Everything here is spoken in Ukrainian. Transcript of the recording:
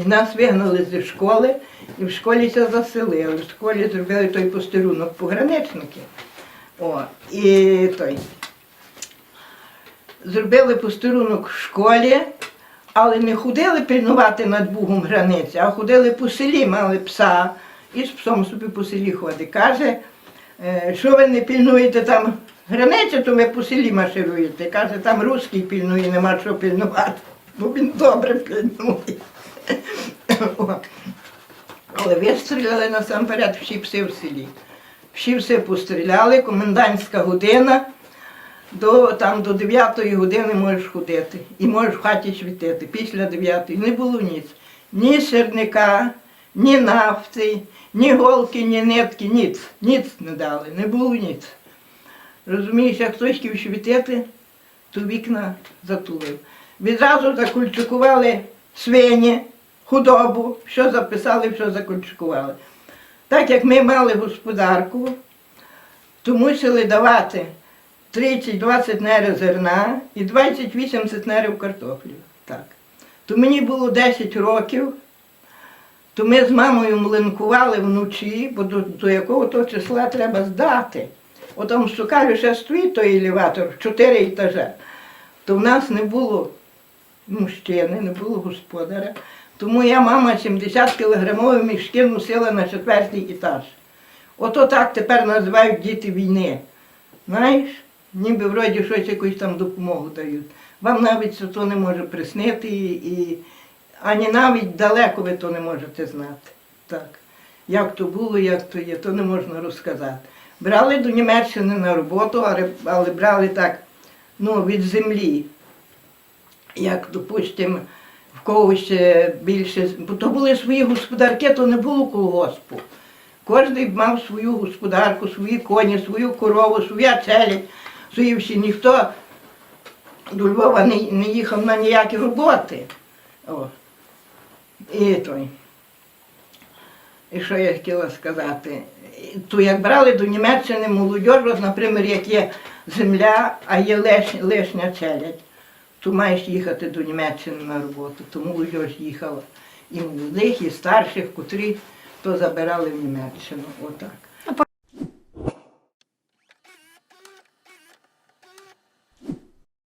І нас вигнали зі школи, і в школі ся заселили. В школі зробили той постерунок пограничники. О, і той. Зробили постерунок в школі, але не ходили пильнувати над Бугом границі, а ходили по селі, мали пса, і з псом собі по селі ходить. Каже, «Е, що ви не пильнуєте там границі, то ви по селі маршируєте. Каже, там русський пильнує, нема що пильнувати, бо він добре пильнує. Але вистріляли насамперед всі пси в селі. Всі все постріляли, комендантська година, до, там, до 9 години можеш ходити і можеш в хаті світити. Після 9 не було ніц. Ні сірника, ні нафти, ні голки, ні нитки, ніц. Ніц не дали, не було ніц. Розумієш, як хтось хотів світити, то вікна затулив. Відразу закульчукували свині, худобу, що записали, що закульчукували. Так як ми мали господарку, то мусили давати 30-20 центнерів зерна і 28 центнерів картоплі. Так. То мені було 10 років, то ми з мамою млинкували вночі, бо до, до якого то числа треба здати. От там в Сукарі ще стоїть той елеватор, в 4 етажа. То в нас не було мужчини, не було господаря. Тому я, мама, 70 кілограмові мішки носила на четвертий етаж. Ото так тепер називають діти війни. Знаєш, ніби вроді щось якусь там допомогу дають. Вам навіть це то не може приснити, і, ані навіть далеко ви то не можете знати. Так. Як то було, як то є, то не можна розказати. Брали до Німеччини на роботу, але брали так ну, від землі. Як, допустимо, в когось більше, бо то були свої господарки, то не було колгоспу. Кожен мав свою господарку, свої коні, свою корову, своя челядь, свої всі. Ніхто до Львова не, не їхав на ніякі роботи. О. І той. І що я хотіла сказати? То як брали до Німеччини молодь, наприклад, як є земля, а є лиш, лишня челядь, то маєш їхати до Німеччини на роботу. Тому молодь їхала. І молодих, і старших, котрі то забирали в Німеччину. Отак.